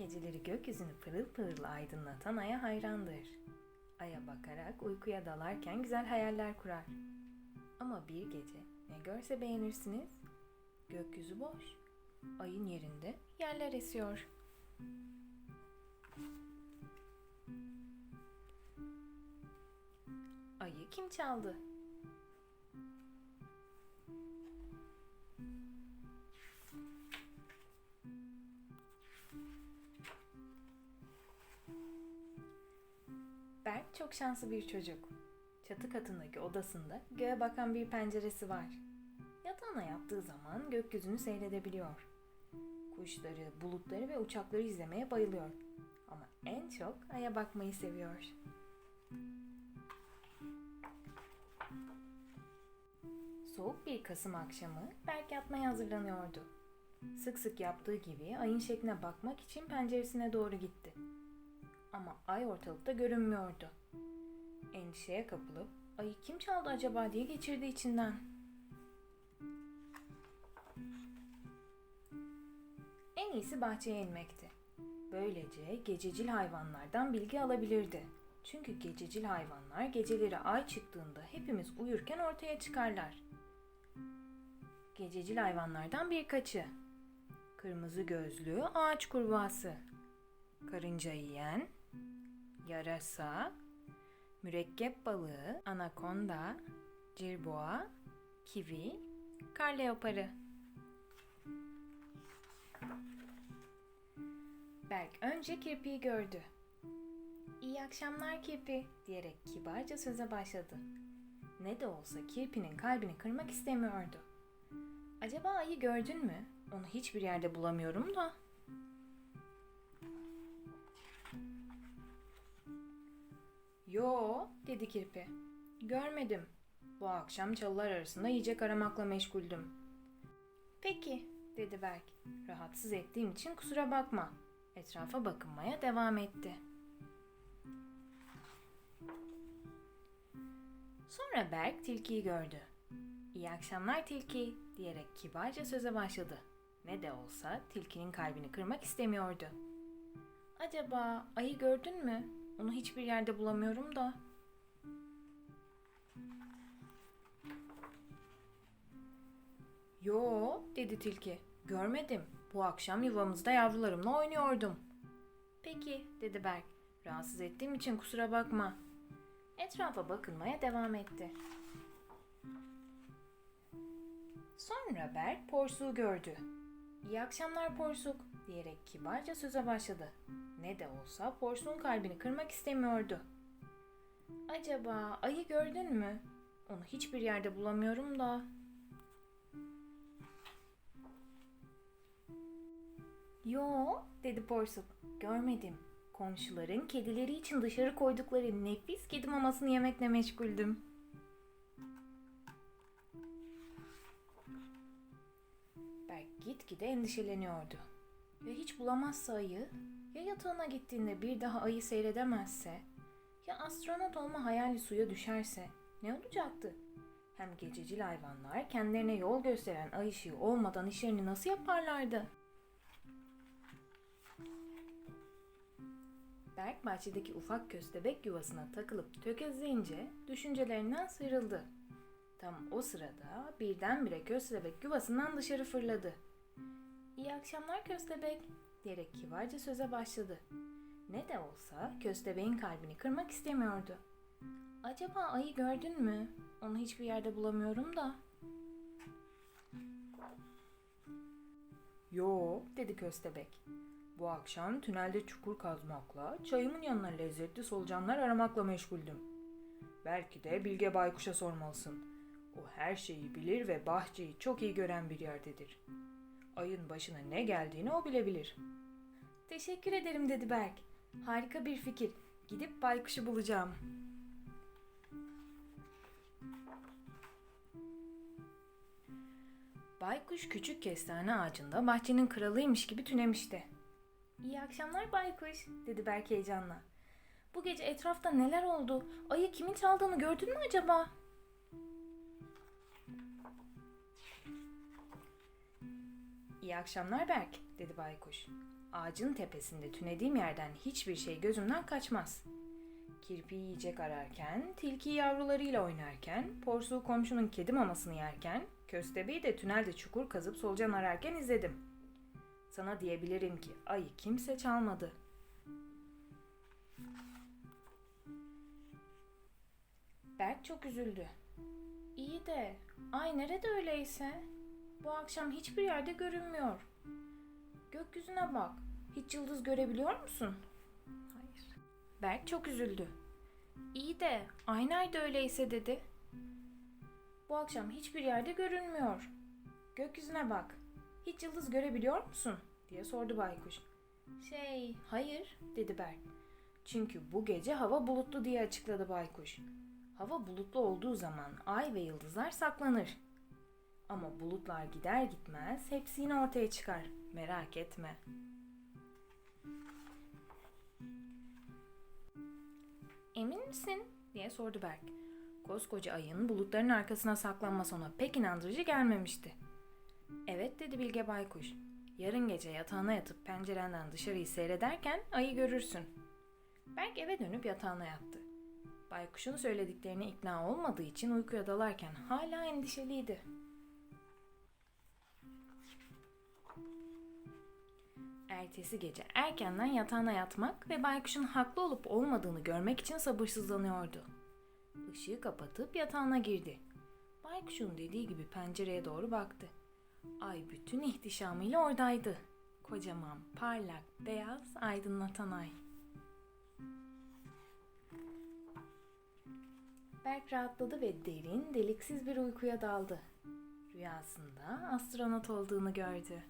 Geceleri gökyüzünü pırıl pırıl aydınlatan aya hayrandır. Aya bakarak uykuya dalarken güzel hayaller kurar. Ama bir gece ne görse beğenirsiniz. Gökyüzü boş. Ayın yerinde yerler esiyor. Ayı kim çaldı? Çok şanslı bir çocuk. Çatı katındaki odasında göğe bakan bir penceresi var. Yatağına yattığı zaman gökyüzünü seyredebiliyor. Kuşları, bulutları ve uçakları izlemeye bayılıyor. Ama en çok aya bakmayı seviyor. Soğuk bir Kasım akşamı Berk yatmaya hazırlanıyordu. Sık sık yaptığı gibi ayın şekline bakmak için penceresine doğru gitti. Ama ay ortalıkta görünmüyordu. Endişeye kapılıp ayı kim çaldı acaba diye geçirdi içinden. En iyisi bahçeye inmekti. Böylece gececil hayvanlardan bilgi alabilirdi. Çünkü gececil hayvanlar geceleri ay çıktığında hepimiz uyurken ortaya çıkarlar. Gececil hayvanlardan birkaçı. Kırmızı gözlü ağaç kurbağası. Karınca yiyen, yarasa, mürekkep balığı, anakonda, cirboğa, kivi, kar leoparı. Berk önce kirpiyi gördü. İyi akşamlar kirpi diyerek kibarca söze başladı. Ne de olsa kirpinin kalbini kırmak istemiyordu. Acaba ayı gördün mü? Onu hiçbir yerde bulamıyorum da. Yo, dedi kirpi. Görmedim. Bu akşam çalılar arasında yiyecek aramakla meşguldüm. Peki, dedi Berk. Rahatsız ettiğim için kusura bakma. Etrafa bakınmaya devam etti. Sonra Berk tilkiyi gördü. İyi akşamlar tilki diyerek kibarca söze başladı. Ne de olsa tilkinin kalbini kırmak istemiyordu. Acaba ayı gördün mü? Onu hiçbir yerde bulamıyorum da. Yo, dedi tilki. Görmedim. Bu akşam yuvamızda yavrularımla oynuyordum. Peki, dedi Berk. Rahatsız ettiğim için kusura bakma. Etrafa bakınmaya devam etti. Sonra Berk porsuğu gördü. İyi akşamlar porsuk diyerek kibarca söze başladı. Ne de olsa porsuğun kalbini kırmak istemiyordu. Acaba ayı gördün mü? Onu hiçbir yerde bulamıyorum da. Yo, dedi porsuk. Görmedim. Komşuların kedileri için dışarı koydukları nefis kedi mamasını yemekle meşguldüm. Berk gitgide endişeleniyordu. Ya hiç bulamazsa ayı? Ya yatağına gittiğinde bir daha ayı seyredemezse? Ya astronot olma hayali suya düşerse? Ne olacaktı? Hem gececil hayvanlar kendilerine yol gösteren ay ışığı olmadan işlerini nasıl yaparlardı? Berk bahçedeki ufak köstebek yuvasına takılıp tökezleyince düşüncelerinden sıyrıldı. Tam o sırada birdenbire köstebek yuvasından dışarı fırladı. İyi akşamlar köstebek diyerek kibarca söze başladı. Ne de olsa köstebeğin kalbini kırmak istemiyordu. Acaba ayı gördün mü? Onu hiçbir yerde bulamıyorum da. Yo, dedi köstebek. Bu akşam tünelde çukur kazmakla, çayımın yanına lezzetli solucanlar aramakla meşguldüm. Belki de Bilge Baykuş'a sormalısın. O her şeyi bilir ve bahçeyi çok iyi gören bir yerdedir. Ayın başına ne geldiğini o bilebilir. Teşekkür ederim dedi Berk. Harika bir fikir. Gidip baykuşu bulacağım. Baykuş küçük kestane ağacında bahçenin kralıymış gibi tünemişti. İyi akşamlar Baykuş, dedi Berk heyecanla. Bu gece etrafta neler oldu? Ayı kimin çaldığını gördün mü acaba? İyi akşamlar Berk, dedi baykuş. Ağacın tepesinde tünediğim yerden hiçbir şey gözümden kaçmaz. Kirpi yiyecek ararken, tilki yavrularıyla oynarken, porsuğu komşunun kedi mamasını yerken, köstebeği de tünelde çukur kazıp solucan ararken izledim. Sana diyebilirim ki ayı kimse çalmadı. Berk çok üzüldü. İyi de ay nerede öyleyse? Bu akşam hiçbir yerde görünmüyor. Gökyüzüne bak. Hiç yıldız görebiliyor musun? Hayır. Berk çok üzüldü. İyi de ay nerede öyleyse dedi. Bu akşam hiçbir yerde görünmüyor. Gökyüzüne bak. Hiç yıldız görebiliyor musun? diye sordu baykuş. Şey, hayır dedi Berk. Çünkü bu gece hava bulutlu diye açıkladı baykuş. Hava bulutlu olduğu zaman ay ve yıldızlar saklanır. Ama bulutlar gider gitmez hepsi yine ortaya çıkar. Merak etme. Emin misin? diye sordu Berk. Koskoca ayın bulutların arkasına saklanması ona pek inandırıcı gelmemişti. Evet dedi Bilge Baykuş. Yarın gece yatağına yatıp pencerenden dışarıyı seyrederken ayı görürsün. Berk eve dönüp yatağına yattı. Baykuş'un söylediklerine ikna olmadığı için uykuya dalarken hala endişeliydi. Ertesi gece erkenden yatağına yatmak ve baykuşun haklı olup olmadığını görmek için sabırsızlanıyordu. Işığı kapatıp yatağına girdi. Baykuşun dediği gibi pencereye doğru baktı. Ay bütün ihtişamıyla oradaydı. Kocaman, parlak, beyaz, aydınlatan ay. Berk rahatladı ve derin, deliksiz bir uykuya daldı. Rüyasında astronot olduğunu gördü.